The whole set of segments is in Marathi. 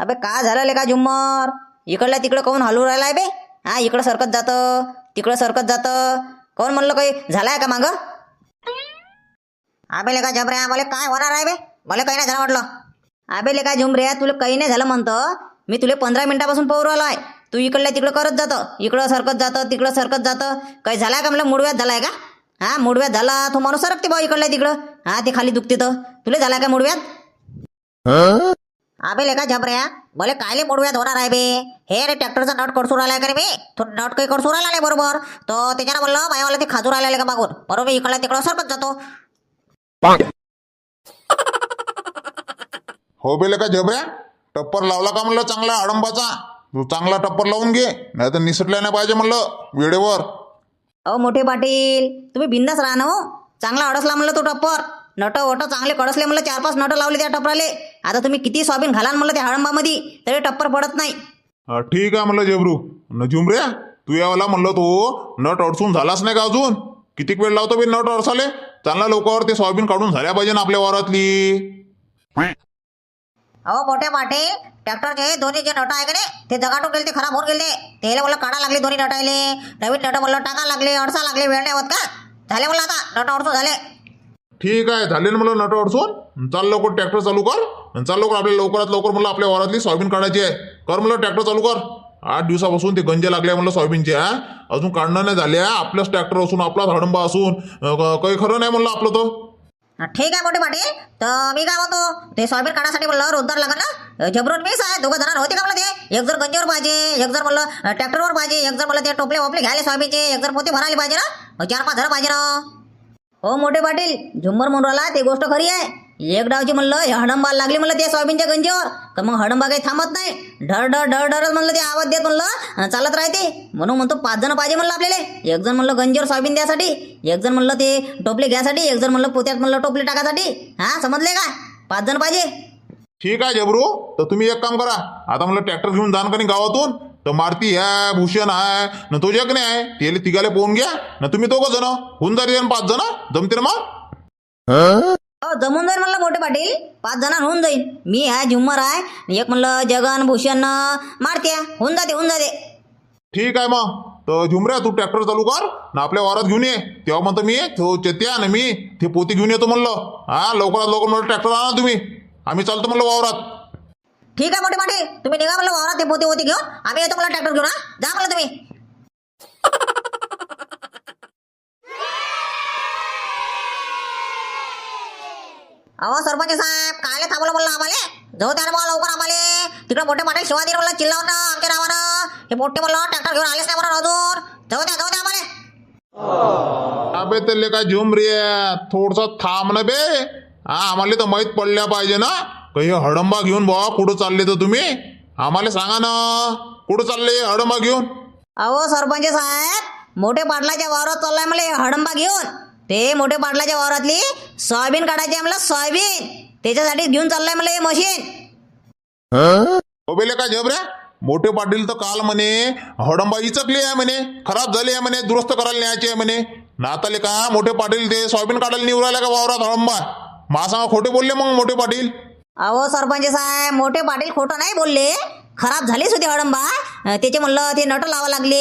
अबे का झालं का झुम्मर? इकडल्या तिकडं कोण हलू राहिलाय बे? हा इकडं सरकत जातं तिकडं सरकत जातं. कोण म्हणलं काही झालाय का मागं? अबे लेका झबऱ्या मला काय होणार आहे बे? मला काही नाही झालं म्हटलं अबे लेका झुमऱ्या तुला काही नाही झालं म्हणतं. मी तुला पंधरा मिनिटापासून पोहू राहिलो आहे. तू इकडल्या तिकडं करत जातं. इकडं सरकत जातं तिकडं सरकत जातं. काही झालाय का? म्हणलं मुडव्यात झालाय का? हा मुडव्यात झाला. तो माणूस सरकते भाऊ इकडल्या तिकडं. हा ते खाली दुखते तर. तुला झालाय का मुडव्यात? अबे लेका झबऱ्या भले कायले मोडव्यात होणार आहे बे. हे रे ट्रॅक्टरचा नट कडसूर आलाय का रे बे? तो नट काही कडसूर आला बरोबर. तो त्याच्यानं म्हणलं मायावाला ते खाजूर आलेलं का मागून? बरोबर इकडला तिकडं सरकत जातो. हो बेले का झबऱ्या टप्पर लावला का म्हणलं चांगला अडंबाचा तू चांगला टप्पर लावून घे. नाही तर निसटल्या नाही पाहिजे म्हणलं वेळेवर. अहो मोठे पाटील तुम्ही बिंदास राहा ना हो. चांगला अडसला म्हणलं तो टप्पर. नट वट चांगले कडसले म्हणलं चार पाच नट लावले त्या टप्पराले आता तुम्ही किती सोयाबीन घालाल म्हणलं त्या हळंबामध्ये तरी टप्पर पडत नाही. हा, ठीक आहे म्हणलं जेबरू न झुमऱ्या तू यावाला म्हणलं तो नट अडसून झालाच नाही का अजून? किती वेळ लावतो बे नट अडसाले चांगला लवकर ते सोयाबीन काढून झाल्या पाहिजे ना आपल्या वावरातली. अहो मोठे पाटील ट्रॅक्टरचे दोन्ही जे नट आहे का नाही ते जगाटून गेले ते खराब होऊन गेले. त्याला मला काढा लागले दोन्ही नटायले. नवीन नट म्हणलं टाका लागले अडसा लागले वेळ नाही होत का? झाले म्हणलं आता नट अडसून झाले. ठीक आहे झाले ना म्हणलं नट अडसून चाल लवकर ट्रॅक्टर चालू कर. आणि चाल लवकर आपल्या लवकरात लवकर म्हणलं आपल्या वावरातली सोयाबीन काढायची आहे. कर म्हणलं ट्रॅक्टर चालू कर. आठ दिवसापासून ते गंजे लागले म्हणलं सोयाबीनचे हा? अजून काढणं नाही झाल्या आपल्याच ट्रॅक्टर असून आपलाच हडंबा असून अं, काही खरं नाही म्हणलं आपलं तो ठीक आहे मोठे पाटील. तर मी काय म्हणतो ते सोयाबीन काढासाठी म्हणलं रोजदार लागेल ना झबरून मीच आहे दोघं जण होते का म्हणलं ते? एक जर गंजीवर पाहिजे एक जर म्हणलं ट्रॅक्टरवर पाहिजे एक जर म्हणलं ते टोपले वोपले घ्यायला सोयाबीनचे एक जर पोते भरायला पाहिजे ना? चार पाच जण पाहिजे ना हो मोठे पाटील झुंबर म्हणून राहिला ते गोष्ट खरी आहे. एक डावची म्हणलं हे हडंबा लागली म्हणलं त्या सोयाबीनच्या गंजीवर. तर मग हडंबा काही थांबत नाही? ढळ ढळ ढळ ढळच म्हणलं ते आवाज देत म्हणलं चालत राहते. म्हणून म्हणतो पाच जण पाहिजे म्हणलं आपल्याला. एक जण म्हणलं गंजीवर सोयाबीन द्यासाठी एक जण म्हणलं ते टोपले घ्यासाठी एक जण म्हणलं पोत्यात म्हणलं टोपले टाकासाठी. हा समजले का? पाच जण पाहिजे. ठीक आहे जबरू. तर तुम्ही एक काम करा. आता म्हणलं ट्रॅक्टर घेऊन जाण का गावातून? तर मारुती आहे भूषण आहे न तो जग नाही आहे त्याला तिघाले पोहून घ्या ना तुम्ही दोघं जण होऊन जाते पाच जण जमते ना मग? जमून जाईल म्हणलं मोठे पाटील पाच जण होऊन जाईल मी आहे झुम्मर आहे एक म्हणलं जगन भूषण मारत्या होऊन जाते होऊन जाते. ठीक आहे मग. तर झुमऱ्या तू ट्रॅक्टर चालू कर ना आपल्या वावरात घेऊन ये. तेव्हा म्हणतो मी तो चेत्या ना मी ते पोती घेऊन येतो म्हणलं. हा लवकरात लवकर म्हणलं ट्रॅक्टर आणा तुम्ही. आम्ही चालतो म्हणलं वावरात. ठीक आहे मोठे पाटील तुम्ही निघा म्हणलं वावरात ते पोते होते घेऊन. आम्ही येतो मला ट्रॅक्टर घेऊन हा. जा म्हणलं तुम्ही. अहो सरपंच साहेब कायले थांबवलं म्हणलं आम्हाला? जाऊ द्या मला लवकर आम्हाला. तिकडे मोठे पाटील शिवा दिले चिल्ला चिल्लावून आमच्या नावानं. हे मोठे म्हणलं ट्रॅक्टर घेऊन आलेच नाही म्हणून अजून. जाऊ द्या जाऊ द्या आम्हाला. अबे त्याले काय झुमरी थोडसा थांब ना बे. हा आम्हाला तर माहीत पडल्या पाहिजे ना. काही हडंबा घेऊन बुवा कुठं चालले तर तुम्ही? आम्हाला सांगा ना. कुठं चालले हडंबा घेऊन? अहो सरपंच साहेब मोठे पाटलाच्या वावरात चाललाय मला हे हडंबा घेऊन. ते मोठे पाटलाच्या वावरातली सोयाबीन काढायची आहे मला सोयाबीन. त्याच्यासाठी घेऊन चाललाय मला हे मशीन. ओबेले काय झबऱ्या मोठे पाटील तर काल म्हणे हडंबा इचकली आहे म्हणे खराब झाली आहे म्हणे दुरुस्त करायला न्यायची आहे म्हणे. नाताले का मोठे पाटील ते सोयाबीन काढायला निवडायला का वावरात हडंबा? मा सांगा खोटे बोलले मग मोठे पाटील. अहो सरपंच साहेब मोठे पाटील खोटं नाही बोलले. खराब झालीच होती हडंबा. त्याचे म्हणलं ते नट लावा लागले.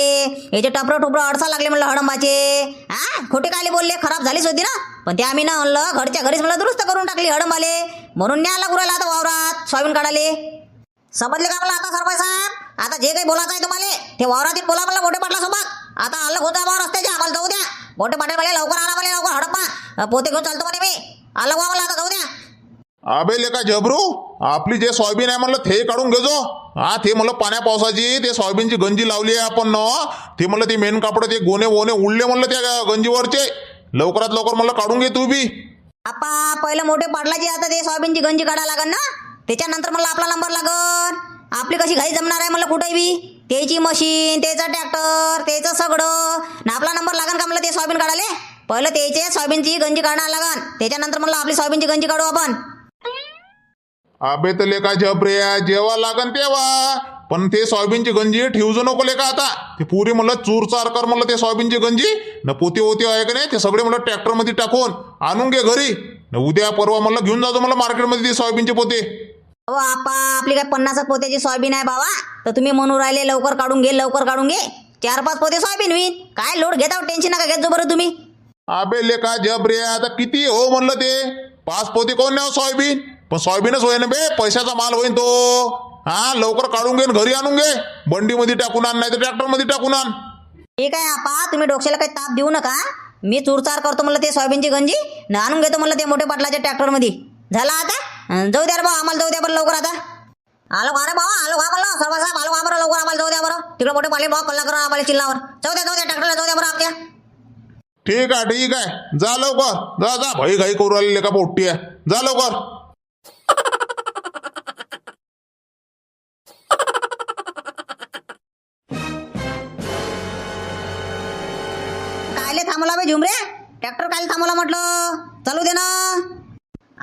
याचे टपरं टुपरं अडसा लागले म्हणलं हडंबाचे. हा खोटे कायले बोलले? खराब झालीच होती ना. पण ते आम्ही ना म्हणलं घरच्या घरीच म्हणलं दुरुस्त करून टाकली हडंबाले. म्हणून न्यायला लागू आता वावरात सोयाबीन काढाले समजले का मला आता सरपंच साहेब? आता जे काही बोलायचं आहे तुम्हाला ते वावरातील बोला मला मोठे पाटला सोबत. आता आलं होता बा रस्त्याचे आम्हाला जाऊ द्या. मोठे पाटील मला लवकर आला मला लवकर हडप्पा. पोते घेऊन चालतो म्हणे मी. आलं बा मला आता जाऊ द्या. अबे लेका जबरू आपली जे सोयाबीन आहे म्हणलं ते काढून घेजो. हा ते म्हणलं पाण्या पावसाची ते सोयाबीनची गंजी लावली आहे आपण न. ते म्हणलं ते मेन कापड ते गोणे वोने उडले म्हणलं त्या गंजीवरचे. लवकरात लवकर म्हणलं काढून घे तू बी. आपा पहिलं मोठे पाटलाची आता ते सोयाबीनची गंजी काढा लागन ना? त्याच्यानंतर मला आपला नंबर लागन. आपली कशी घाई जमणार आहे मला कुठेही बी? त्याची मशीन त्याचा ट्रॅक्टर त्याचं सगळं. ना आपला नंबर लागन का मला ते सोयाबीन काढाले पहिलं त्याचे सोयाबीनची गंजी काढायला लागन. त्याच्यानंतर मला आपली सोयाबीनची गंजी काढू आपण. अबे तर लेका जबरे जेव्हा लागन तेव्हा पण ते सोयाबीनची गंजी ठेवजो नको लेका आता. ते पुरी म्हणलं चूर चार कर म्हणलं ते सोयाबीनची गंजी. न पोती होती आहे का नाही ते सगळे म्हणलं ट्रॅक्टरमध्ये टाकून आणून घे घरी. न उद्या परवा म्हणलं घेऊन जातो मला मार्केटमध्ये ते सोयाबीनचे पोते. हो आपा आपली काय पन्नास पोत्याची सोयाबीन आहे बाबा. तर तुम्ही म्हणून राहिले लवकर काढून घे लवकर काढून घे. चार पाच पोते सोयाबीन होईल काय लोड घेता टेन्शन नका घेत जो बरं तुम्ही. अबे लेका जब रे आता किती हो म्हणलं ते? पाच पोते कोण नाही सोयाबीन? पण सोयाबीनच होईन बे पैशाचा माल होईन तो. हा लवकर काढून घे न घरी आणून घे. बंडीमध्ये टाकून आण नाही तर ट्रॅक्टरमध्ये टाकून आण. ठीक आहे आपा तुम्ही डोक्याला काही ताप देऊ नका. मी चूरचार करतो म्हणलं ते सोयाबीनची गंजी न आणून घेतो म्हणलं ते मोठे पाटलाच्या ट्रॅक्टरमध्ये. झाला आता? अं, जाऊ द्या रे भाऊ आम्हाला जाऊ द्या बरं लवकर आता. आलो का रे भाऊ? आलो का म्हणलं सर्व साहेब आलो का बरं लवकर? आम्हाला जाऊ द्या बरं. तिकडे मोठे पाले भाऊ कल्ला करा आम्हाला चिल्लावर. जाऊ द्या जाऊ द्या ट्रॅक्टरला जाऊ द्या बरं आमच्या ठीक आहे ठीक आहे. जा लवकर. जा जा. भाई घाई करू राहिली लेका पोट्टी आहे? जा लवकर. थांबला बे झुमरे? ट्रॅक्टर कायले थांबवला म्हटलं? चालू दे ना.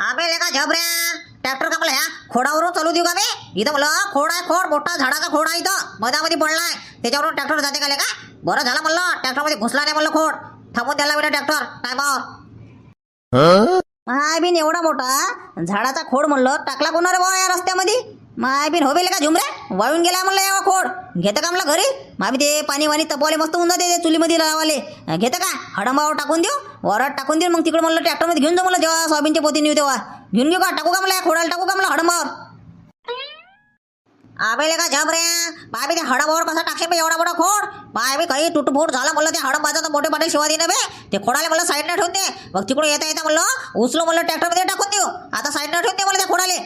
अबे लेका झबऱ्या. ट्रॅक्टर का मला ह्या खोडावरून चालू देऊ का बे? इथं म्हणलं खोड आहे खोड मोठा झाडाचा खोड आहे इथं. मधामध्ये पडलाय. त्याच्यावरून ट्रॅक्टर जाते का लेका? बरं झालं म्हणलं. ट्रॅक्टरमध्ये घुसला नाही म्हणलं खोड. थांबून द्यायला बेटा ट्रॅक्टर. काय पावर माय बिन एवढा मोठा झाडाचा खोड म्हणलं टाकला कोणा रे बाबा या रस्त्यामध्ये? माय बिन होबेले का झुमरे? वाळून गेला म्हणलं एवढा खोड. घेतं का म्हणलं घरी? मामी ते पाणी वाणी तपवाले मस्त होऊन जाते ते चुलीमध्ये लावाले. घेतं का? हडंबावर टाकून देऊ वरात टाकून देऊ मग तिकडे म्हणलं ट्रॅक्टरमध्ये घेऊन जाऊ म्हणलं जेव्हा सोयाबीनच्या पोती नेऊ तेव्हा. घेऊन घेऊ का? टाकू का म्हणलं या खोडाला टाकू का म्हणलं हडंबावर? आबेले का झबऱ्या बाबी ते हडंबावर कसा टाकशे बे एवढा मोठा खोड? बाबी काही तुटफूट झाला म्हणलं ते हडंबाचा तर मोठे पाटील शिवा देणं बे. ते खोडाले म्हणलं साईडनं ठेवून दे. मग तिकडून येता येता म्हणलं उचलो म्हणलं ट्रॅक्टरमध्ये टाकून देऊ. आता साईडनं ठेवून दे म्हणलं त्या खोडाले.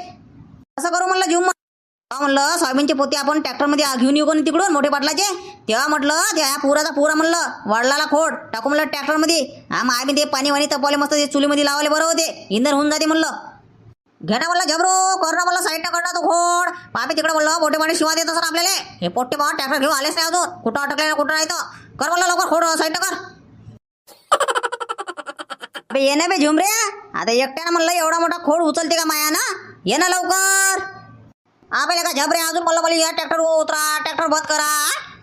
असं करू म्हणलं जीव म्हणलं सोयाबीनचे पोते आपण ट्रॅक्टरमध्ये घेऊन येऊ कोणी तिकडून मोठे पाटलाचे? तेव्हा म्हटलं त्या पुराचा पुरा म्हणलं वाढलाला खोड. टाकू म्हणलं ट्रॅक्टरमध्ये. हा ते पाणी वाणी तपवले मस्त ते चुलीमध्ये लावले बरं होते. इंधन होऊन जाते म्हणलं. घे ना म्हणलं झबरो कर ना म्हणलं साईडनं करणार तो खोड. पापी तिकडे म्हणलं मोठे पाणी शिवा देत असं आपल्याला. हे पोट्टे बाबा ट्रॅक्टर घेऊन आलेच नाही अजून. कुठं अटकले ना कुठं नाही तर. कर म्हणलं लवकर खोड साईडनं कर. ये ना बे झुमरे. आता एकट्यानं म्हणलं एवढा मोठा खोड उचलते का माया ना ये ना लवकर. आपल्याला का झबरे अजून मला मला या ट्रॅक्टर उतरा ट्रॅक्टर बंद करा.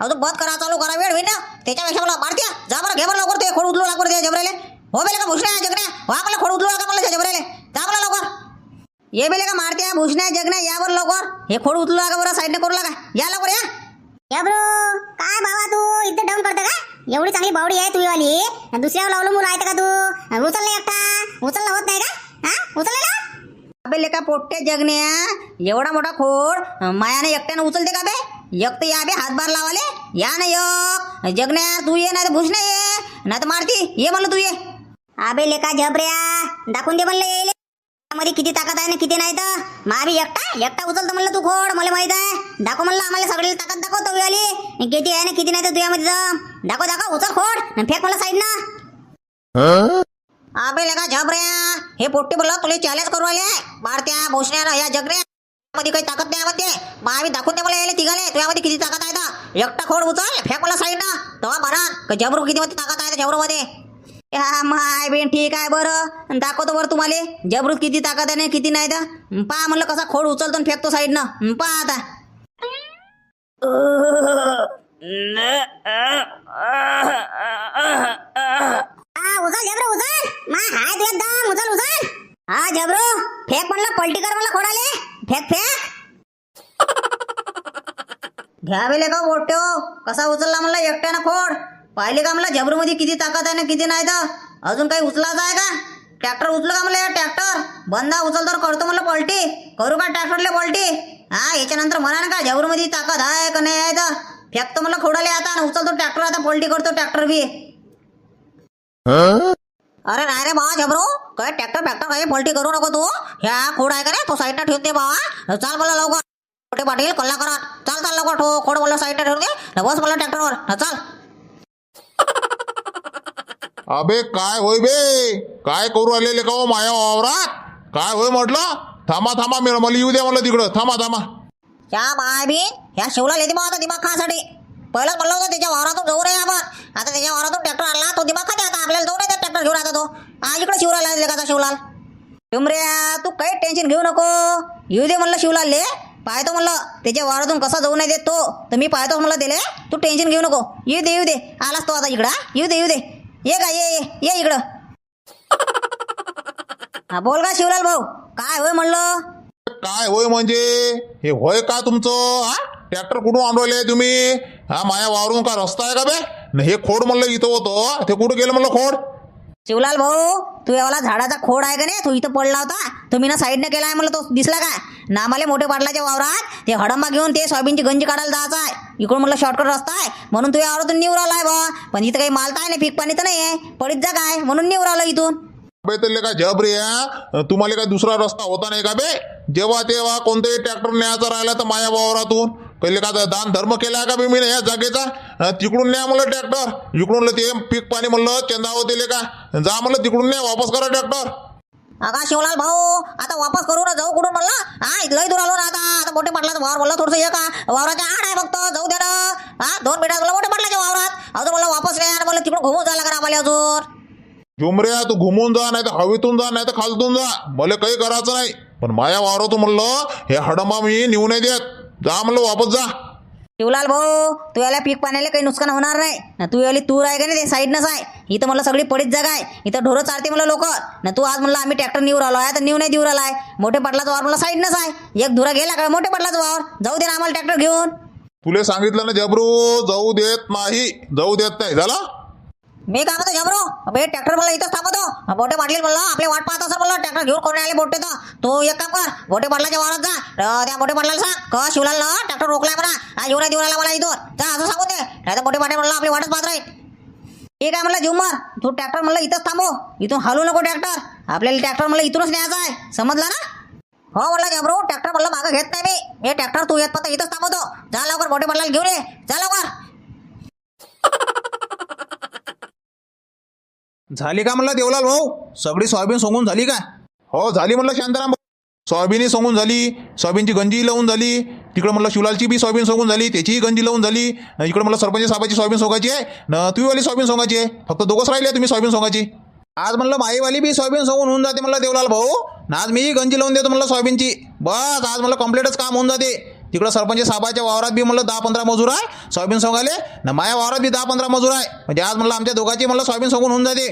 अजून बंद करा चालू करा वेळ होईल ना. त्याच्यापेक्षा मला मारत्या. जा बरं घे बरं लवकर ते खोड उचलू लागवर त्या झबरेले हो बेले का भुसण्या जगण्या? वा मला खोड उचलू लागा मला झबरेले जा मला लवकर. ये बेले का मारत्या भुसण्या जगण्या यावर लवकर. हे खोड उचलू लागा बरं साईडने करू लागा. या लवकर या. या ब्रो. काय बाबा तू इथे डाऊन करतो का? एवढी चांगली बावडी आहे तुझी वाली दुसऱ्यावर लावलं मुलं आहे का तू? उचल नाही एकटा. उचलला होत नाही का? हा? उचलला अबे लेका पोट्टे जगण्या एवढा मोठा खोड मायाने एकट्यानं उचलते का बे एक तर या बे हातभार लावाले। या ना एक। जगण्या तू ये नाही तर ये। नाही तर मारती ये म्हणलं तू ये। अबे लेका झबऱ्या दाखवून दे म्हणलं येईल मध्ये किती ताकद आहे ना किती नाही तर? मामी एकटा एकटा उचलतो म्हणलं तू खोड मला माहीत आहे. दाखव म्हणलं आम्हाला सगळी ताकद दाखव तो आली किती आहे ना किती नाही तर तुझ्यामध्ये दम. दाखव दाखव उचल खोड. फेक मला साईड ना अबे लेका झबऱ्या हे पोट्टे बोला तुला चॅलेंज करू आले. मारत्या भुसण्या या जगण्या. मध्ये काही ताकद नाही म्हणते मावी आम्ही दाखवून दे मला यायला तिघाले. तुझ्यामध्ये किती ताकद आहे तर एकटा खोड उचल फेक मला साईड ना. तेव्हा म्हणा का जबरू किती मध्ये ताकद आहे जबरू मध्ये हा माय बेन ठीक आहे बरं. दाखवतो बरं तुम्हाला. जबरूत किती ताकद आहे ना किती नाही तर पहा म्हणलं कसा खोड उचलतो आणि फेकतो साईडनं पहा आता. हा उचल जबरो उचल मा हात तुझ्या दम उचल उचल हा जबरो. फेक म्हणलं पलटी कर म्हणला खोडाले. Fake fake. घ्यावेले का बोट्यो कसा उचलला म्हणला एकट्यानं खोड. पाहिले का म्हणला जबरू मध्ये किती ताकद आहे ना किती नाही तर? अजून काही उचलायचं आहे का? ट्रॅक्टर उचल का म्हणलं ट्रॅक्टर? बंदा उचल तर करतो म्हणलं पलटी. करू का ट्रॅक्टरले पलटी? हा याच्यानंतर म्हणा ना का जबरू मध्ये ताकद आहे का नाही आहे तर? फेकतो म्हणलं खोडाले आता आणि उचलतो ट्रॅक्टर आता पलटी करतो ट्रॅक्टर बी. अरे नाही रे बाबा जबरू काय ट्रॅक्टर फॅक्टर काही पलटी करू नको तू? ह्या खोड आहे का रे? तो साईडला ठेवते बाबा चाल मला लवकर. मोठे पाटील कल्ला करा. चाल चाल लवकर ठो खोड मला साईडला न बस मला ट्रॅक्टरवर चाल. अबे काय होय बे? काय करू राहिले का हो माया वावरात? काय होय म्हटलं? थांबा थांबा मी मला येऊ द्या मला तिकडं. थांबा थांबा. त्या माय बी ह्या शिवला येते बा आता दिमाग खासाठी पहिला म्हणलं होतं त्याच्या वावरातून जाऊ रे आपण. आता त्याच्या वावरातून ट्रॅक्टर आला तो दिमाग खाते आता आपल्याला जाऊ नये ट्रॅक्टर घेऊन आता तो. आज इकडे शिवराला येते का शिवलाल? शिमऱ्या तू काही टेन्शन घेऊ नको. येऊ दे म्हणलं शिवलालले पाहतो म्हणलं त्याच्या वावरातून कसा जाऊ नाही देत तो. तर मी पाहतो म्हणलं दिले तू टेन्शन घेऊ नको. येऊ दे येऊ दे. आलास तो आता इकडं येऊ दे येऊ दे. ये का ये ये ये इकडं. हा बोल का शिवलाल भाऊ. काय होय म्हणलं? काय होय म्हणजे? हे होय का तुमचं हा? ट्रॅक्टर कुठून आणवले तुम्ही? हा माया वावरून का रस्ता आहे का बे? न हे खोड म्हणलं इथं होतं. ते कुठं गेलं म्हणलं खोड? शिवलाल भाऊ तू एवढा झाडाचा खोड आहे का नाही? तू इथं पडला होता. तुम्ही ना साईडने केला आहे मला तो दिसला का नामाले मोठे पाटलाच्या वावरात ते हडंबा घेऊन ते सोयाबीनची गंजी काढायला जायचं आहे. इकडून म्हणलं शॉर्टकट रस्ता आहे. म्हणून तू यावरातून निवराला आहे बा. पण इथं काही माल तर आहे नाही पीक पाणी तर नाही आहे पडीत जागा आहे म्हणून निवरालं इथून. बे का जब रे हा? तुम्हाला काय दुसरा रस्ता होता नाही का बे? जेव्हा तेव्हा कोणतेही ट्रॅक्टर न्यायचा राहिला तर माया वावरातून. पहिले का दान धर्म केला का बे मी या जागेचा? तिकडून न्या म्हणलं ट्रॅक्टर. इकडून ते पीक पाणी म्हणलं चंदावं दिले का? जा म्हणलं तिकडून न्या वापस करा ट्रॅक्टर. अगा शिवलाल भाऊ आता वापस करू ना जाऊ कुठून म्हणलं? हा लय दूर आलो ना आता. आता मोठे पाटलाचं वावर म्हणलं थोडंसं हे का? वावराच्या आड आहे फक्त जाऊ दे ना. हा दोन मिनिटात मला मोठे पाटलाच्या वावरात. अजून मला वापस नाही आणि मला तिकडून घुमून जायला करा आम्हाला अजून. झुमऱ्या तू घुमून जा नाही तर हवेतून जा नाही तर खालतून जा. मला काही करायचं नाही. पण माया वावरातून म्हणलं हे हडंबा मी नेऊ नाही देत. जा म्हणलं वापस जा. शिवलाल भाऊ तू याला पीक पाण्याला काही नुकसान होणार नाही. ना तू याली तूर आहे का नाही ते साईडनंच आहे. इथं म्हणलं सगळी पडीत जागा आहे. इथं ढोरं चालते म्हणलं लोक. ना तू आज म्हणलं आम्ही ट्रॅक्टर निवर आलो आहे तर निव नाही देऊ आलाय मोठे पाटलाचा वावर म्हणलं साईडनंच आहे. एक धुरा गेला का मोठे पाटलाचा वावर? जाऊ दे ना आम्हाला ट्रॅक्टर घेऊन. तुले सांगितलं ना जबरू जाऊ देत नाही. जाऊ देत नाही. झालं? मी काय म्हणतो झबरो बे ट्रॅक्टर मला इथंच थांबतो बोटे पाटील म्हणलं आपले वाट पाहत असं म्हणलं ट्रॅक्टर घेऊन कोणी आले बोटे तर? तू एक काम कर बोटे पाटलाच्या वावरात जा. त्या बोटे पाटलाला सांग क शिवलाल ना? ट्रॅक्टर रोखलाय म्हणा. हा येऊ नाही देऊ राहिला मला इथून. जा असं सांगून दे. नाही तर बोटे पाटील म्हणलं आपली वाटच पाहत राहील. ठीक आहे म्हणलं झुमर तू ट्रॅक्टर म्हणलं इथंच थांबव. इथून हलू नको ट्रॅक्टर आपल्याला ट्रॅक्टर म्हणलं इथूनच न्यायचा आहे. समजला ना? हो म्हणलं झबरो ट्रॅक्टर म्हणलं मागं घेत नाही मी. हे ट्रॅक्टर तू येत फक्त इथंच थांबवतो. जा लवकर मोठे पाटलाला घेऊन ये. जा लवकर. झाली का म्हणला देवलाल भाऊ? सगळी सोयाबीन सोंगून झाली का हो झाली म्हणलं शांताराम सोयाबीनही सोंगून झाली सोयाबीनची गंजी लावून झाली. तिकडं म्हणलं शिवलालची बी सोयाबीन सोंगून झाली त्याचीही गंजी लावून झाली. इकडं म्हणलं सरपंच साहेबाची सोयाबीन सोंगायची आहे. न तुम्ही वाली सोयाबीन सोंगायची आहे. फक्त दोघंच राहिले तुम्ही सोयाबीन सोंगायची. आज म्हणलं माईवाली बी सोयाबीन सोंगून होऊन जाते म्हणलं देवलाल भाऊ. ना आज मीही गंजी लावून देतो म्हणलं सोयाबीनची. बस आज म्हणलं कम्प्लीटच काम होऊन जाते. तिकडं सरपंच साहेबाच्या वावरात बी म्हणलं दहा पंधरा मजूर आहे. सोयाबीन सोंगाले ना माझ्या वावरात बी दहा पंधरा मजूर आहे. म्हणजे आज म्हणलं आमच्या दोघांची म्हणलं सोयाबीन सोंगून होऊन जाते.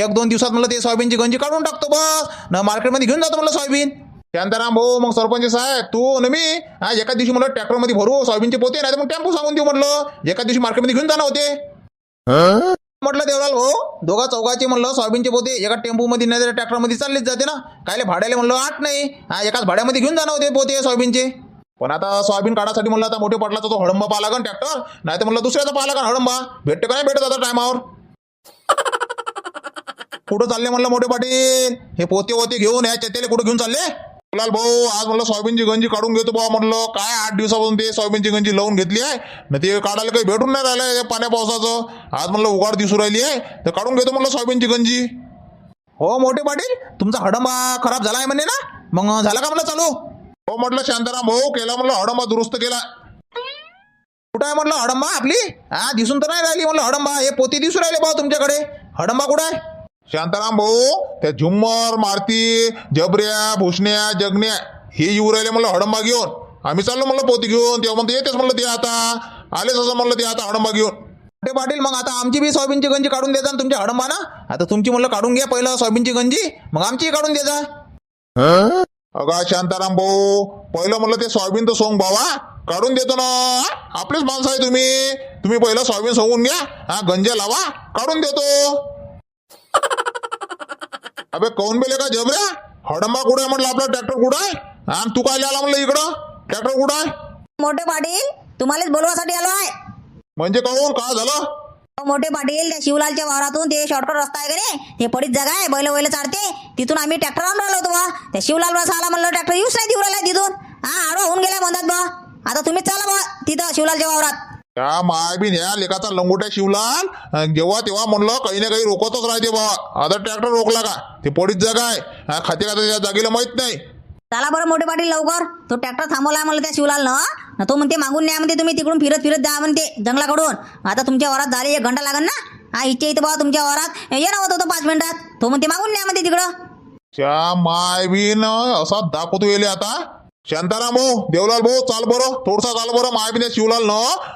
एक दोन दिवसात म्हणलं ते सोयाबीनची गंजी काढून टाकतो बस. न मार्केटमध्ये घेऊन जातो म्हणलं सोयाबीन. शांताराम भाऊ मग सरपंच साहेब तू न मी हा एका दिवशी म्हणलं ट्रॅक्टरमध्ये भरू सोयाबीनचे पोते नाही तर मग टेम्पो सांगून देऊ म्हटलं एका दिवशी मार्केटमध्ये घेऊन जाणार होते. म्हटलं देवलाल भाऊ दोघा चौघाचे म्हणलं सोयाबीनचे पोते एका टेम्पोमध्ये नाही तर ट्रॅक्टरमध्ये चाललेच जाते ना. कायले भाड्याला म्हणलं आठ नाही. हा एकाच भाड्यामध्ये घेऊन जाणार होते पोते सोयाबीनचे. पण आता सोयाबीन काढासाठी म्हणलं आता मोठे पाटलाचा तो हडंबा पाहा लागन ट्रॅक्टर नाही तर म्हणलं दुसऱ्याचा पाहा लागन हडंबा. भेटते का नाही भेटत आता टायमावर कुठं चालले म्हणलं मोठे पाटील? हे पोते होते घेऊन या चेतेले कुठं घेऊन चालले? लाल भाऊ आज म्हणलं सोयाबीनची गंजी काढून घेतो बा म्हणलं. काय आठ दिवसापासून ते सोयाबीनची गंजी लावून घेतली आहे. ना ते काढायला काही भेटून नाही राहिलं पाण्या पावसाचं. आज म्हणलं उघाड दिसू राहिली आहे. तर काढून घेतो म्हणलं सोयाबीनची गंजी. हो मोठे पाटील तुमचा हडंबा खराब झाला आहे म्हणे ना? मग झाला का म्हणलं चालू? हो म्हटलं शांताराम हो, भाऊ केला म्हणलं हडंबा दुरुस्त केला. कुठं आहे म्हटलं हडंबा आपली? हा दिसून तर नाही राहिली म्हणलं हडंबा हे पोती दिसून राहिले भाऊ तुमच्याकडे. हडंबा कुठं आहे? शांताराम हो, भाऊ त्या झुम्मर मारती जबऱ्या भुसण्या जगण्या हे येऊ राहिले म्हणलं हडंबा घेऊन. आम्ही चाललो म्हणलं पोती घेऊन. तेव्हा म्हणतो येतेच म्हणलं ते आता. आलेच असं म्हणलं ते आता हडंबा घेऊन. ते पाटील मग आता आमची बी सोयाबीनची गंजी काढून देजा ना तुमच्या हडंबा ना आता तुमची म्हणलं काढून घ्या पहिलं सोयाबीनची गंजी मग आमची काढून देजा. अगा शांताराम भाऊ पहिलं म्हणलं ते सोयाबीन तर सोंग भावा. काढून देतो ना. आपलेच माणसं आहे तुम्ही. तुम्ही पहिलं सोयाबीन सोंगून घ्या. हा गंजा लावा. काढून देतो. अबे कौन बेले का जबऱ्या हडंबा कुठं आहे म्हटलं आपला? ट्रॅक्टर कुठं आहे? हा आणि तू काय आला म्हणलं इकडं? ट्रॅक्टर कुठं आहे? मोठे पाटील तुम्हालाच बोलवासाठी आलो आहे. म्हणजे काहून? काय झालं? मोठे पाटील त्या शिवलालच्या वावरातून ते शॉर्टकट रस्ता आहे का रे ते पडीत जागा आहे बैल बैल चालते तिथून आम्ही ट्रॅक्टर आणून राहिलो होतो बा त्या शिवलाल बस आला म्हणलं ट्रॅक्टर येऊच नाही देऊ राहिला तिथून. हा आडवा होऊन गेला म्हणतात बा आता तुम्हीच चला बा तिथं शिवलालच्या वावरात. त्या मायबीन ह्या लेखाचा लंगोट्या शिवलाल जेव्हा तेव्हा म्हणलं काही ना काही रोखतच राहते बा आता ट्रॅक्टर रोखला का? ते पडीत जागा आहे. खाते खाते त्या जागेला माहीत नाही. चला बरं मोठे पाटील लवकर. तो ट्रॅक्टर थांबवला मला त्या शिवलाल ना तो म्हणते मागून न्या म्हणते तुम्ही तिकडून फिरत फिरत जा म्हणते जंगलाकडून. आता तुमच्या वरात झाले एक घंटा लागेल ना? हा इच्छा इथं बा तुमच्या वरात. ये ना होतो तो पाच मिनिटात. तो म्हणते मागून न्या म्हणते तिकडं. त्या मायबीन असा दाखवतो येले आता. शांताराम भाऊ देवलाल भाऊ चाल बरं थोडसा चाल बरं महाबिने शिवलाल न.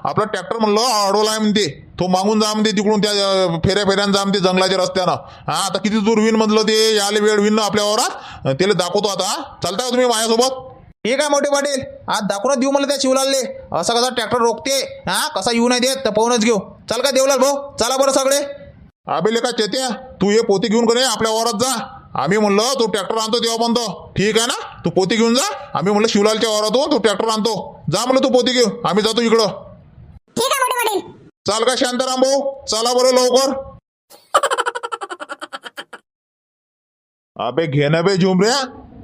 आपला ट्रॅक्टर म्हणलं अडवला आहे म्हणते. तो मागून जा म्हणते तिकडून त्या फेऱ्या फेऱ्यानं जा म्हणते जंगलाच्या रस्त्यानं. हा आता किती दूर होईन म्हटलं ते याले वेळ होईन ना आपल्या वावरात? त्याला दाखवतो आता चालता का तुम्ही माझ्यासोबत ठीक आहे मोठे पाटील? आज दाखवूनच देऊ मला त्या शिवलालले. असं कसा ट्रॅक्टर रोखते? हा कसा येऊ नाही देत तर पाहूनच घेऊ. चल का देवलाल भाऊ? चला बरं सगळे. अबे का चेत्या तू हे पोती घेऊन कडे आपल्या वावरात जा. आम्ही म्हणलं तू ट्रॅक्टर आणतो तेव्हा म्हणतो ठीक आहे ना? तू पोती घेऊन जा. आम्ही म्हणलं शिवलालच्या वावरातून तू ट्रॅक्टर आणतो. जा म्हणलं तू पोती घेऊन. आम्ही जातो इकडं. ठीक आहे मोठे पाटील चाल का शांताराम भाऊ? चला बरं लवकर. अबे घेणं बे झुमऱ्या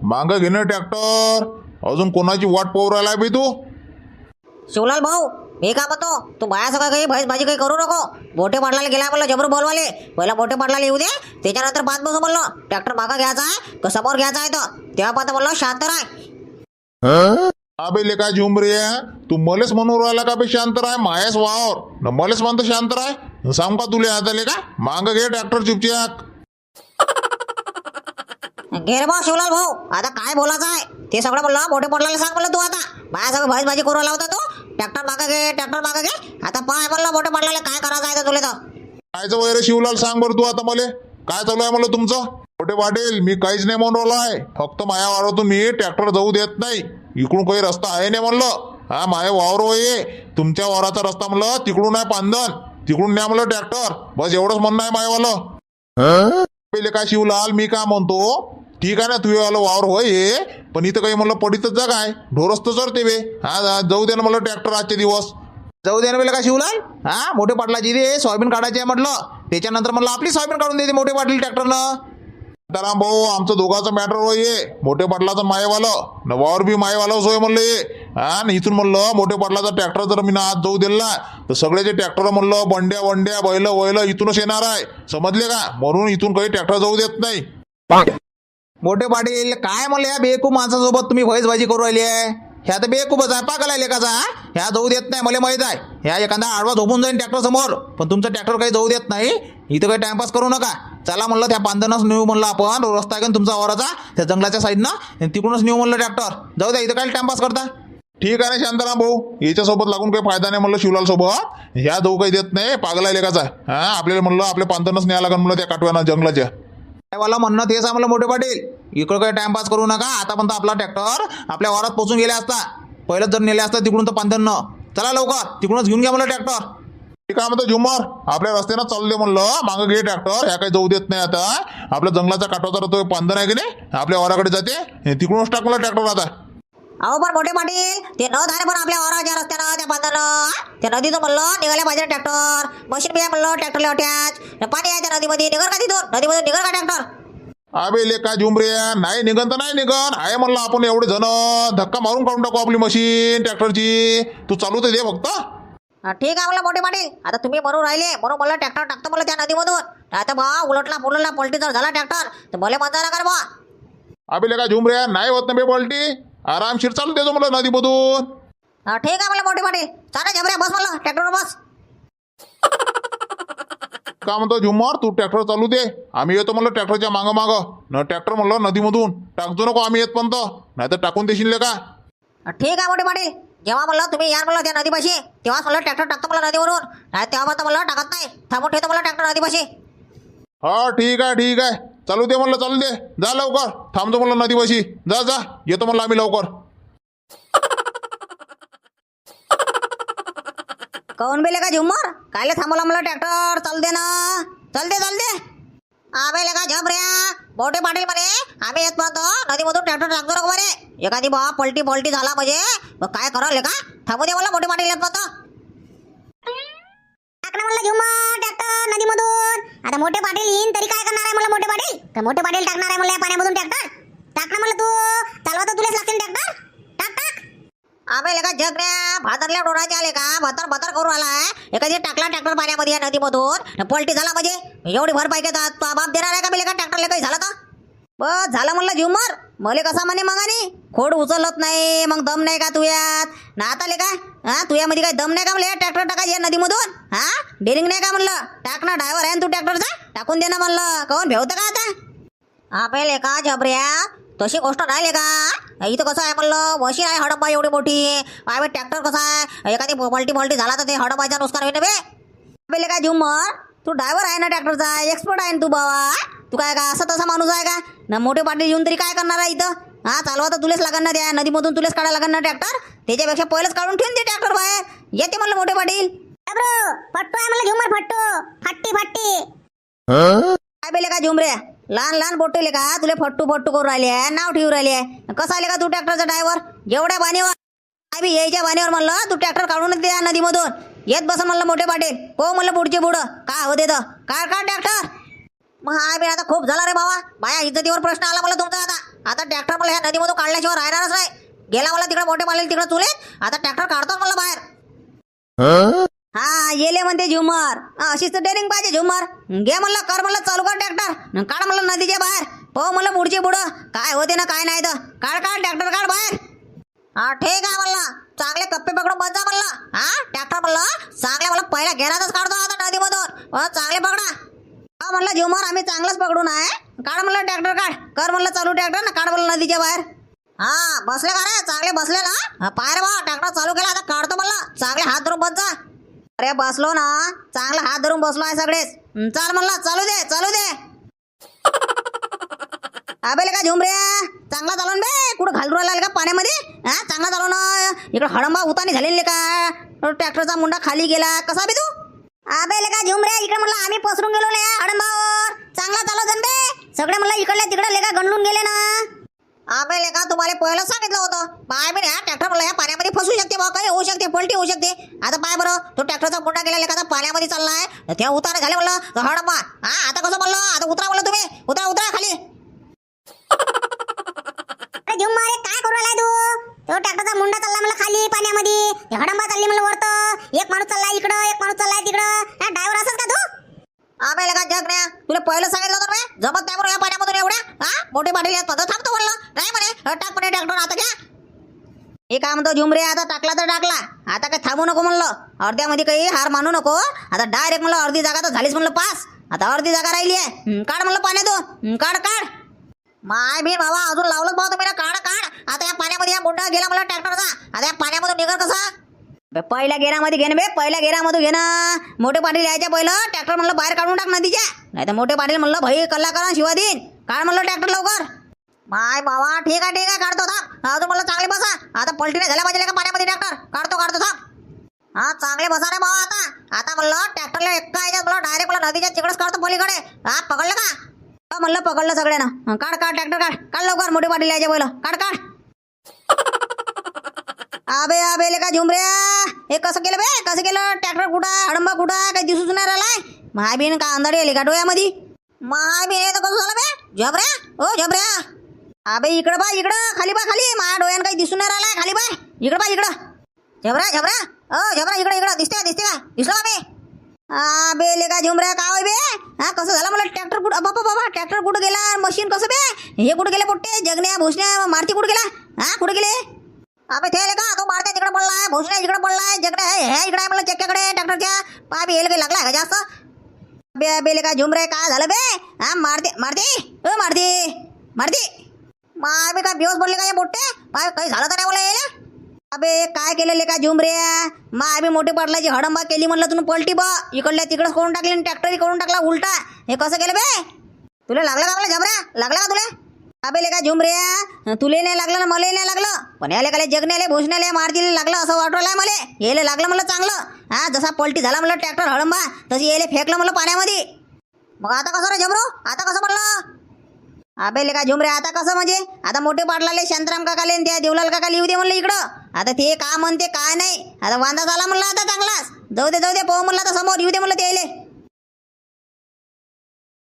माग घेणं ट्रॅक्टर अजून कोणाची वाट पाहू राहिला बे तू? शिवलाल भाऊ मी का म्हणतो? तू बाया सगळं काही भैस भाजी काही करू नको. मोठे पाटलाला गेला म्हणलं जबरू बोलवाले. पहिला मोठे पाटलाला येऊ दे. त्याच्यानंतर बात बसू म्हणलं. ट्रॅक्टर मागं घ्यायचा आहे का समोर घ्यायचा आहे तो? तेव्हा पाहता म्हणलं शांत राय अबे लेका झुमऱ्या तू मलेच म्हणून राहिला का बे शांत राय मायास वावर. मलेच म्हणतो शांत राय सांग का तुले आता लेका? माग घे ट्रॅक्टर चुपचाप. घे रे भाऊ शिवलाल भाऊ. आता काय बोलायचं आहे? ते सगळं म्हणलं मोठे पाटलाला सांग म्हणलं तू आता. बाया सगळं भैस भाजी करू लावता तू. ट्रॅक्टर मागं घे ट्रॅक्टर मागं घे. आता पाय म्हणलं मोठे पाटलाला काय करायचं आहे ते तुला तर कायचं वैर शिवलाल सांग बरं तू आता मले. काय चालू आहे म्हणलं तुमचं? मोठे पाटील मी काहीच नाही म्हणून राहिलो आहे. फक्त माया वावरातून मी ट्रॅक्टर जाऊ देत नाही. इकडून काही रस्ता आहे नाही म्हणलं. हा माया वावर ये तुमच्या वावराचा रस्ता म्हणलं तिकडून आहे पांदन तिकडून न्या म्हणलं ट्रॅक्टर बस एवढंच म्हणणं आहे मायावालं. पहिले काय शिवलाल मी काय म्हणतो? ठीक आहे ना तू आलं वावर होय हे पण इथं काही म्हणलं पडितच जा आहे. ढोरच तर चरते बे. हा जाऊ दे ना म्हणलं ट्रॅक्टर आजचे दिवस. जाऊ दे ना बेला का शिवलाल हा मोठे पाटलाची ते सोयाबीन काढायची आहे म्हटलं. त्याच्यानंतर म्हणलं आपली सोयाबीन काढून देते मोठे पाटील ट्रॅक्टरनं सीताराम भाऊ आमचं दोघांचं मॅटर होय मोठे पाटलाचं मायवालं. न वावर बी मायवालं सोय म्हणलं हे. हा न इथून म्हणलं मोठे पाटलाचा ट्रॅक्टर जर मी ना आज जाऊ दिला तर सगळ्याचे ट्रॅक्टर म्हणलं बंड्या वंड्या बैल वैल इथूनच येणार आहे. समजले का? म्हणून इथून काही ट्रॅक्टर जाऊ देत नाही. मोठे पाटील काय म्हणलं या बेकूब माणसासोबत तुम्ही भैसबाजी करू राहिली? आहे ह्या तर बेकूबच आहे पागल आहे लेकाचा ह्या जाऊ देत नाही मला माहीत आहे. ह्या एखादा आडवा झोपून जाईन ट्रॅक्टर समोर पण तुमचं ट्रॅक्टर काही जाऊ देत नाही. इथं काही टाइमपास करू नका. चला म्हणलं त्या बांधणच नेऊ म्हणलं आपण रस्ता आहे का तुमचा वराचा त्या जंगलाच्या साईडनं तिकडूनच नेऊ म्हणलं ट्रॅक्टर जाऊ द्या इथं काय टाइमपास करता? ठीक आहे ना शांताराम भाऊ. याच्यासोबत लागून काही फायदा नाही म्हणलं शिवलाल सोबत ह्या जाऊ काही देत नाही पागल आहे लेखाचा हा आपल्याला म्हणलं आपल्या पांतनच न्यायला लागेल म्हणलं त्या काटव्यानं जंगलाच्या. मला म्हणणं तेच आम्हाला मोठे पाटील. इकडं काही टाइमपास करू नका. आतापर्यंत आपला ट्रॅक्टर आपल्या वरात पोचून गेले असता. पहिलं जर नेले असता तिकडून तर पांधन चला लवकर. तिकडूनच घेऊन घ्या म्हणलं ट्रॅक्टर ठीक आहे म्हणतो झुमर. आपल्या रस्त्यानं चालले म्हणलं. मागं घे ट्रॅक्टर ह्या काही जाऊ देत नाही आता. आपल्या जंगलाचा काटवाचा तो पांधन आहे की नाही? आपल्या वराकडे जाते. तिकडूनच टाकलं ट्रॅक्टर आता. अहो पण मोठे पाटील ते न झाले पण आपल्या वराच्या रस्त्यानं त्या बांधानं त्या नदीतून म्हणलं निघायला पाहिजे ट्रॅक्टर. मशीन बी आहे म्हणलं ट्रॅक्टरला अटॅच पाणी आहे त्या नदीमध्ये निघर का तिथून? नदीमधून निघर का ट्रॅक्टर? अबे ले काय झुमरे नाही निघन तर नाही निघन. आहे म्हणलं आपण एवढे जण. धक्का मारून काढून टाकू आपली मशीन ट्रॅक्टरची. तू चालू तर दे फक्त. हा, ठीक आहे म्हणलं मोठे पाटील आता तुम्ही म्हणून राहिले. म्हणून मला ट्रॅक्टर टाकतो मला त्या नदीमधून. आता बा उलटला पुलटला पलटी जर झाला ट्रॅक्टर. तर मला म्हणता ना कर बा. अबे ले काय झुमरे नाही होत ना बे पलटी. आरामशीर चालू देतो म्हणलं नदीमधून हा, ठीक आहे मला मोठे पाटील चालेल जबऱ्या बस म्हणलं ट्रॅक्टरवर बस. का म्हणतो झुमर तू ट्रॅक्टर चालू दे. आम्ही येतो म्हणलं ट्रॅक्टरच्या मागं मागं. न ट्रॅक्टर म्हणलं नदीमधून टाकतो नको आम्ही येत पण नाही तर टाकून देशील ले का? हा, ठीक आहे मोठे पाटील जेव्हा म्हणलं तुम्ही यार म्हणलं त्या नदीपाशी तेव्हाच म्हणलं ट्रॅक्टर टाकतो मला नदीवरून. नाही तेव्हा म्हणलं टाकत नाही. थांबून ठेवतो मला ट्रॅक्टर नदीपाशी. हा ठीक आहे ठीक आहे. चालू दे म्हणलं चालू दे. जा लवकर. थांबतो म्हणलं नदीपाशी. जा जा. येतो म्हणलं आम्ही लवकर. काऊन बेले का झुमर कायले थांबवला मला ट्रॅक्टर? चाल दे ना. चल दे चल दे. आबे का झबऱ्या मोठे पाटील बरे आम्ही येत पाहतो नदीमधून ट्रॅक्टर टाकतो रे. एखादी बा पलटी पलटी झाला पाहिजे. मग काय करावं का थांबू दे मला मोठे पाटील येत पाहतो ट्रॅक्टर नदीमधून. आता मोठे पाटील येईन तरी काय करणार आहे मला मोठे पाटील? तर मोठे पाटील टाकणार आहे मला या पाण्यामधून ट्रॅक्टर टाक ना म्हणलं तू. चालवा तर तुलाच लागतील ट्रॅक्टर टाक टाक. आबे का जगण्या भातरल्या डोळाचे आले का? भातर भतर करून आला एखादी टाकला ट्रॅक्टर पाण्यामध्ये या नदीमधून. पलटी झाला म्हणजे. एवढी भरपाई घेतात तो बाप देणार आहे का मी का ट्रॅक्टर काही झाला तर बस झालं म्हणलं झुमर मले कसा म्हणे मगाने? खोड उचलत नाही मग दम नाही का तुयात? ना आता ले का? हा तुयामध्ये काय दम नाही का म्हणलं? ट्रॅक्टर टाकायची या नदीमधून? हा डेरिंग नाही का म्हणलं? टाक ना ड्रायव्हर आहे ना तू ट्रॅक्टरचा? टाकून दे ना म्हणलं. काऊन भेवतं का आता? आपल्याला का जबऱ्या? तशी गोष्ट राहिले का? इथं कसं आहे म्हणलं? मशीन आहे हडप्पा एवढी मोठी. पाय ट्रॅक्टर कसा आहे? एखादी पलटी पलटी झाला तर ते हडप्पाचा नुकसान होईल बे? पहिले काय झुमर तू ड्रायव्हर आहे ना ट्रॅक्टरचा? एक्सपर्ट आहे ना तू बाबा तू काय का असं तसा माणूस आहे का? ना मोठे पाटील येऊन तरी काय करणार आहे इथं? हा चालवा तर तुलेच लागणार त्या नदीमधून तुलेच काढायला लागणार ट्रॅक्टर त्याच्यापेक्षा पहिलेच काढून ठेवून दे ट्रॅक्टर बाहेर. येते म्हणलं मोठे पाटील. जबरू फट्टू आहे मला झुमर फट्टू. फट्टी फट्टी. काय बेले का झुमरे? लहान लहान बोटेले का? तुले फट्टू फट्टू करून राहिले आहे नाव ठेवून राहिले आहे. कसा आले का तू ट्रॅक्टरचा ड्रायव्हर जेवढ्या बाणीवर. काय बी यायच्या बाणीवर म्हणलं तू ट्रॅक्टर काढूनच दे नदीमधून. येत बस म्हणलं मोठे पाटील. हो म्हणलं पुढचे पुढं. काय होते तर. काय काय ट्रॅक्टर मग हा बी आता खूप झाला रे बाबा. बाया इज्जतीवर प्रश्न आला मला तुमचा आता. आता ट्रॅक्टर मला ह्या नदीमधून काढल्याशिवाय राहणारच नाही. गेला मला तिकडे मोठे पाटील तिकडे चुले आता ट्रॅक्टर काढतोच मला बाहेर. हा? येले म्हणते झुमर. अशीच तर डेअरिंग पाहिजे झुमर. घे म्हणलं कर म्हणलं चालू कर ट्रॅक्टर काढ म्हणलं नदीच्या बाहेर. हो म्हणलं पुढचे पुढं. काय होते ना काय नाही तर. काढ काढ ट्रॅक्टर काढ बाहेर. हा ठीक आहे म्हणलं. चांगले कप्पे पकडून बस जा म्हणलं. हा ट्रॅक्टर म्हणलं चांगले म्हणलं पहिल्या घेरातच काढतो आता नदीमधून. चांगले पकडा. हा म्हणलं झुमर आम्ही चांगलंच पकडून आहे. काढ म्हणलं ट्रॅक्टर काढ. कर म्हणलं चालू ट्रॅक्टर ना काढ म्हणलं नदीच्या बाहेर. हा बसले का रे? चांगले बसले ना? पाय रे बा ट्रॅक्टर चालू केला आता काढतो म्हणलं. चांगले हात धरून बस जा. अरे बसलो ना. चांगला हात धरून बसलो आहे सगळेच. चाल म्हणलं चालू दे चालू दे. अबेले का झुमरे चांगला चालवून बे. कुठं घालून राहिला का पाण्यामध्ये? हा चांगला ना इकडं हडंबा उतानी झालेले का? ट्रॅक्टरचा मुंडा खाली गेला. कसा बे तू? अबे का झुमरे इकडे म्हणलं आम्ही पसरून गेलो ना हडंबावर चांगला चालव जण बे. सगळे म्हणलं इकडल्या तिकडे लेका गंडून गेले ना. अबे का तुम्हाला पहिलं सांगितलं होतं. पाय बी हा ट्रॅक्टर मला या पाण्यामध्ये फसू शकते बा काही होऊ शकते पलटी होऊ शकते. आता पाय बरं तो ट्रॅक्टरचा मुंडा गेला का पाण्यामध्ये चाललाय. त्या उतार झाले म्हणलं तो हडंबा हा आता कसं म्हणलं आता उतरा म्हणलं तुम्ही. उतरा उतरा खाली. हे काय करू राहिलाय तू? तो ट्रॅक्टरचा मुंडा चालला मला खाली पाण्यामध्ये. हडंबा चालली मला वरत. एक माणूस चाललाय इकडं एक माणूस चाललाय तिकडं. ड्रायव्हर असत का तू? आम्हाला का जग नाही तुला पहिलं सांगितलं होतं ना जमत नाही म्हणून या पाण्यामधून एवढ्या. हा? मोठे पाटील यात थांबतो म्हणलं. नाही म्हणे. टाक म्हणे ट्रॅक्टर आता घ्या. हे काय म्हणतो झुमरे आता टाकला तर टाकला. आता काय थांबू नको म्हणलं. अर्ध्यामध्ये काही हार मानू नको. आता डायरेक्ट म्हणलं अर्धी जागा तर झालीच म्हणलं पास. आता अर्धी जागा राहिली आहे. काढ म्हणलं पाण्यात काढ काढ. माय बी बाबा अजून लावलं भाऊ तुम्ही ना. काढ काढ. आता या पाण्यामध्ये या मुंडा गेला मला ट्रॅक्टरचा आता या पाण्यामधून निघत कसा? बे, पहिल्या गेरामध्ये घेणं बे. पहिल्या गेरामध्ये घेणं मोठे पाटील यायच्या पहिलं. ट्रॅक्टर म्हणलं बाहेर काढून टाक नदीच्या. नाही तर मोठे पाटील म्हणलं भाई कल्ला शिवा देईन काढ म्हणलं ट्रॅक्टर लवकर. माय बाबा ठीक आहे ठीक आहे. काढतो थांब. अजून म्हणलं चांगले बसा. आता पलटीने झाल्या पाहिजे का पाण्यामध्ये ट्रॅक्टर काढतो काढतो थांब. हा चांगले बसा रे भाऊ आता. आता म्हणलं ट्रॅक्टरला एक याच्यात मला डायरेक्ट मला नदीच्या तिकडेच काढतो पलीकडे. हा पकडलं का? हा, म्हणलं पकडलं सगळ्यांना. काढ काढ ट्रॅक्टर काढ. काढ लवकर मोठे पाटील यायच्या पहिलं. काढ काढ. अबे अबे ले का झुमऱ्या हे कसं केलं बे? कसं केलं? ट्रॅक्टर कुठं? हडंबा कुठं? काही दिसूच नाही राहिलाय. महाबीन का अंधारी आली का डोळ्यामध्ये? महाबीन हे तर कसं झालं बे? झबऱ्या ओ झबऱ्या अबे इकडं बा इकडं. खाली बा खाली. माझ्या डोळ्यानं काही दिसून नाही राहिलाय. खाली बा. इकडं बा इकडं. झबऱ्या झबऱ्या ओ झबऱ्या इकडं इकडं. दिसते का दिसते का? दिसलं का बे. हा ले का झुमऱ्या काय होय बे? हा कसं झालं मला ट्रॅक्टर कुठं बाबा बाबा ट्रॅक्टर कुठं गेला? मशीन कसं बे? हे कुठं गेले पोट्टे? जगण्या भुसण्या मारती कुठं गेला? हा कुठं गेले? अबे ते का तो मारते तिकडे पडलाय भोसण्या इकडे पडलाय जगडे हे इकडे आहे म्हणलं चक्क्याकडे ट्रॅक्टरच्या पाय बी काही लागलाय का जास्त? बे बेले का झुमरे काय झालं बे? हा मारते मारते? ओ मारते मारते? माय बे काय बेहोस पडले का या मोठे पाय काही झालं तर नाही मला यायला? अबे काय केलं का झुमरे? मा आम्ही मोठे पडल्याची हडंबा केली म्हणलं तुम्ही पलटी बा. इकडल्या तिकडच करून टाकली ट्रॅक्टर करून टाकला उलटा. हे कसं केलं बे? तुला लागलं का मला लागला का तुला? अबे लेका झुमऱ्या तुले नाही लागलं ना मला नाही लागलं. पण याले काले जगण्याले भोसण्याला मारतीला लागलं असं वाटवलंय मला. यायला लागलं म्हणलं चांगलं. हा जसा पलटी झाला म्हणलं ट्रॅक्टर हळंबा तशी यायला फेकलं म्हणलं पाण्यामध्ये. मग आता कसं रे झमरो? आता कसं म्हणलं अबे ले का झुमरे आता कसं म्हणजे? आता मोठे पाटलाले शांताराम काकाले आणि त्या देवलाल काका येऊ दे म्हणलं इकडं. आता ते का म्हणते काय नाही. आता वांदा झाला म्हणलं आता चांगलाच. जाऊ दे जाऊ दे पाहू म्हणलं आता समोर येऊ दे म्हणलं ते